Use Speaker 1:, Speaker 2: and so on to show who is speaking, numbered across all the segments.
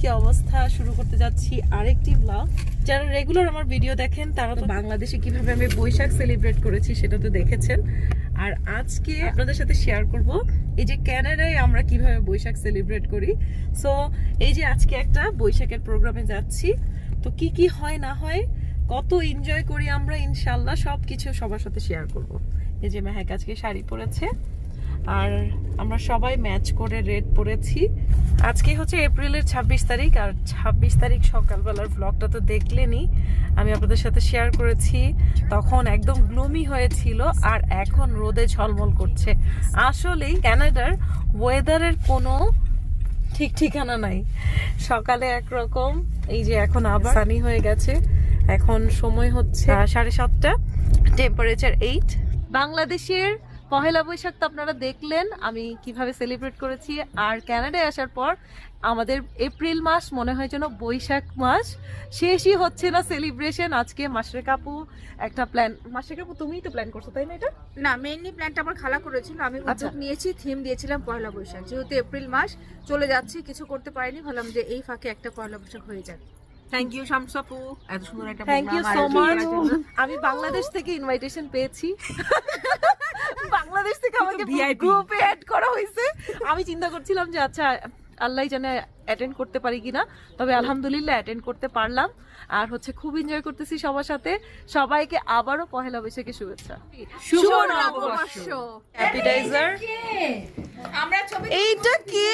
Speaker 1: কি অবস্থা? শুরু করতে যাচ্ছি আরেকটি ব্লগ যারা রেগুলার আমার ভিডিও দেখেন, তারা তো বাংলাদেশে কীভাবে আমি বৈশাখ সেলিব্রেট করেছি সেটা তো দেখেছেন। আর আজকে আপনাদের সাথে শেয়ার করব এই যে ক্যানাডায় আমরা কীভাবে বৈশাখ সেলিব্রেট করি। সো এই যে আজকে একটা বৈশাখের প্রোগ্রামে যাচ্ছি। তো কি কি হয়, না হয়, কত এনজয় করি আমরা ইনশাল্লাহ সব কিছু সবার সাথে শেয়ার করব। এই যে মেহাক আজকে শাড়ি পরেছে। আর আমরা সবাই ম্যাচ করে রেড পরেছি আজকে হচ্ছে এপ্রিলের ২৬ তারিখ, আর ২৬ তারিখ সকালবেলার ব্লগটা তো দেখলেনই। আমি আপনাদের সাথে শেয়ার করেছি। তখন একদম গ্লুমি হয়েছিল, আর এখন রোদে ঝলমল করছে। আসলেই ক্যানাডার ওয়েদারের কোনো ঠিক ঠিকানা নাই। সকালে একরকম, এই যে এখন আবার সানি হয়ে গেছে। এখন সময় হচ্ছে সাড়ে সাতটা টেম্পারেচার এইট বাংলাদেশের পহেলা বৈশাখ তো আপনারা দেখলেন আমি কীভাবে সেলিব্রেট করেছি। আর ক্যানাডায় আসার পর আমাদের এপ্রিল মাস মনে হয় যেন বৈশাখ মাস। শেষই হচ্ছে না সেলিব্রেশন আজকে মাসরে কাপু একটা প্ল্যান মাসরে কাপু তুমিই তো প্ল্যান করছ তাই না এটা?
Speaker 2: না মেইনলি প্ল্যানটা আমার খালা করেছিল আমি
Speaker 1: আচ্ছা।
Speaker 2: উদ্যোগ নিয়েছি থিম দিয়েছিলাম পয়লা বৈশাখ। যেহেতু এপ্রিল মাস চলে যাচ্ছে কিছু করতে পারিনি ভাবলাম যে এই ফাঁকে একটা পয়লা বৈশাখ হয়ে যাক। থ্যাংক ইউ শামসাপু এত সুন্দর একটা
Speaker 1: থ্যাংক ইউ সো মাচ আমি বাংলাদেশ থেকে ইনভাইটেশন পেয়েছি। বাংলাদেশ থেকে আমাকে গ্রুপে অ্যাড করা হয়েছে। আমি চিন্তা করছিলাম যে আচ্ছা আল্লাহ জানে অ্যাটেন্ড করতে পারি কিনা তবে আলহামদুলিল্লাহ অ্যাটেন্ড করতে পারলাম। আর হচ্ছে খুব এনজয় করতেছি সবার সাথে। সবাইকে আবারও পহেলা বৈশাখে শুভেচ্ছা।
Speaker 2: শুভ
Speaker 1: নববর্ষ। অ্যাপিটাইজার
Speaker 2: আমরা ছবি
Speaker 1: এইটা কি?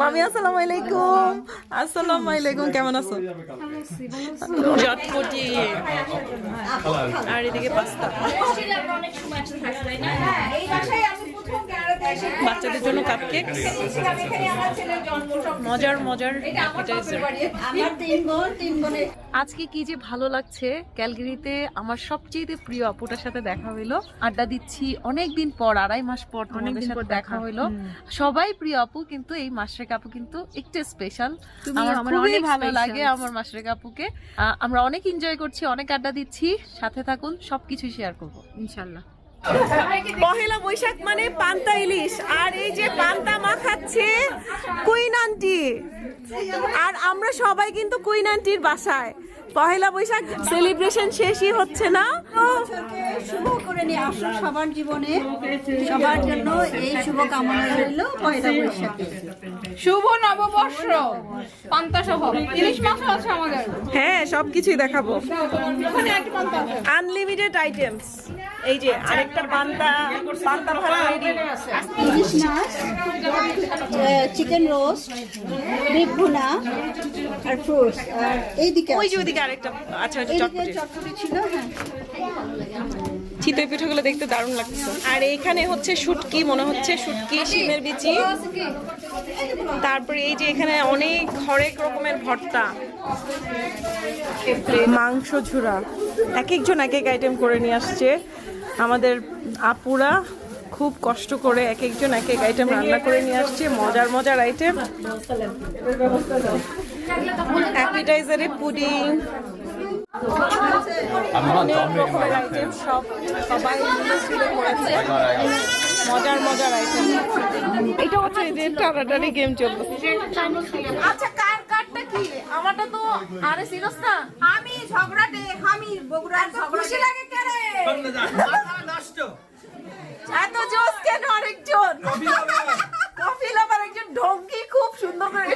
Speaker 1: মামি আসসালামু আলাইকুম। আসসালামু আলাইকুম কেমন আছো? চটপটি আর এদিকে পাস্তা। বাচ্চাদের জন্য কাপকেক মজার মজার আজকে কি যে ভালো লাগছে ক্যালগেরিতে আমার সবচেয়ে প্রিয় আপুটার সাথে দেখা হইল। আড্ডা দিচ্ছি অনেক দিন পর আড়াই মাস পর তোমাদের সাথে
Speaker 2: পর
Speaker 1: দেখা। হইল। সবাই প্রিয় আপু কিন্তু এই মাসরেক আপু কিন্তু একটু স্পেশাল আমার খুবই
Speaker 2: অনেক
Speaker 1: ভালো লাগে আমার মাসরেক আপুকে। আহ, আমরা অনেক এনজয় করছি অনেক আড্ডা দিচ্ছি। সাথে থাকুন সবকিছু শেয়ার করব।
Speaker 2: ইনশাআল্লাহ
Speaker 1: পহেলা বৈশাখ মানে পান্তা ইলিশ। আর এই যে পান্তা মাখাচ্ছে কুইন আন্টি। আর আমরা সবাই কিন্তু কুইন আন্টির বাসায়। পহেলা বৈশাখ সেলিব্রেশন শেষই হচ্ছে না।
Speaker 3: শুভ করে নিয়ে আসুক সবার জীবনে। সবার জন্য এই শুভ কামনা রইল পয়লা বৈশাখে।
Speaker 2: শুভ নববর্ষ। পান্তা সহ। ইলিশ মাছও আছে আমাদের।
Speaker 1: হ্যাঁ সবকিছুই দেখাবো। আনলিমিটেড আইটেমস এই যে আরেকটা পান্তা পান্তা ভাত রেডি
Speaker 3: ইলিশ মাছ চিকেন রোস্ট ভুনা আর ফ্রুটস আর এইদিকে
Speaker 1: ওই যে ওইদিকে আরেকটা আচ্ছা চটপটি।
Speaker 3: ছিল হ্যাঁ।
Speaker 1: চিতই পিঠাগুলো দেখতে দারুণ লাগছে। আর এখানে হচ্ছে শুটকি মনে হচ্ছে শুটকি শিমের বিচি। তারপরে এই যে এখানে অনেক হরেক রকমের ভর্তা। মাংস ঝুরা। এক একজন এক এক আইটেম করে নিয়ে আসছে। আমাদের আপুরা খুব কষ্ট করে এক একজন এক এক আইটেম রান্না করে নিয়ে আসছে। মজার মজার আইটেম অ্যাপিটাইজারে পুডিং। অনেক রকমের আইটেম সব সবাই মিলে করেছে। মজার মজার আইটেম এটা হচ্ছে যে টানাটানি গেম
Speaker 2: আচ্ছা কার কি?
Speaker 1: আমারটা তো আরে সিরিয়াস না?
Speaker 2: আমি ঝগড়াটে আমি বগুড়ার ঝগড়া খুশি লাগে কেন
Speaker 1: এত জোস কেন আরেকজন? কফি লাভার একজন ঢঙ্কি খুব সুন্দর করে।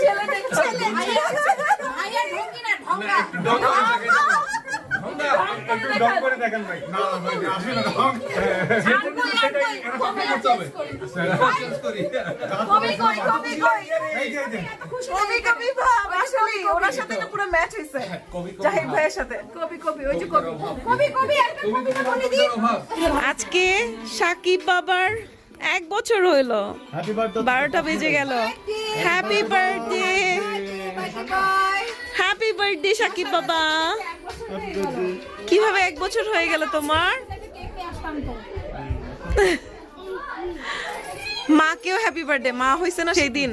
Speaker 1: ছেলে
Speaker 4: করে দেখেন ভাই। না ভাই আসে না ডং সেটাই এরকম করতে হবে চেঞ্জ করি?
Speaker 1: কবি কই কবি কই
Speaker 4: এই যে
Speaker 1: কবি? কবি ভাব আসলে ওনার সাথে এটা পুরো ম্যাচ হইছে। জাহিদ ভাইয়ের সাথে।
Speaker 2: কবি কবি ওই যে কবি কবি। কবি একটা কবিতা বলে দিই
Speaker 1: আজকে সাকিব বাবার এক বছর হইল। বারোটা বেজে গেল। Happy birthday happy birthday Shakib বাবা কীভাবে এক বছর হয়ে গেল তোমার? মাকেও হ্যাপি বার্থডে মা হয়েছে না সেই দিন.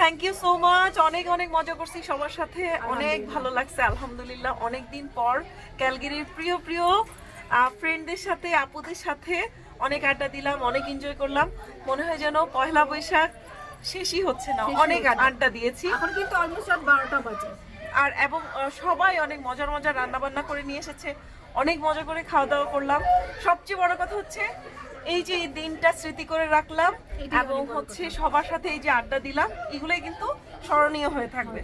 Speaker 1: থ্যাংক ইউ সো মাচ অনেক অনেক মজা করছি সবার সাথে। অনেক ভালো লাগছে আলহামদুলিল্লাহ। অনেক দিন পর ক্যালগেরির প্রিয় প্রিয় ফ্রেন্ডদের সাথে আপুদের সাথে অনেক আড্ডা দিলাম অনেক এনজয় করলাম। মনে হয় যেন পয়লা বৈশাখ শেষই হচ্ছে না। অনেক আড্ডা দিয়েছি।
Speaker 2: এখন কিন্তু অলমোস্ট বারোটা বাজে।
Speaker 1: আর এবং সবাই অনেক মজার মজার রান্না বান্না করে নিয়ে এসেছে। অনেক মজা করে খাওয়া দাওয়া করলাম। সবচেয়ে বড় কথা হচ্ছে এই যে দিনটা স্মৃতি করে রাখলাম এবং হচ্ছে সবার সাথে এই যে আড্ডা দিলাম এগুলোই কিন্তু স্মরণীয় হয়ে থাকবে।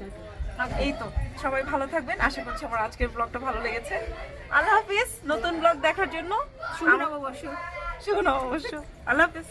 Speaker 1: এই তো সবাই ভালো থাকবেন। আশা করছি আমার আজকের ব্লগটা ভালো লেগেছে। আল্লাহ হাফিজ নতুন ব্লগ দেখার জন্য
Speaker 2: শুভ নববর্ষ।
Speaker 1: শুভ নববর্ষ। আল্লাহ হাফিজ।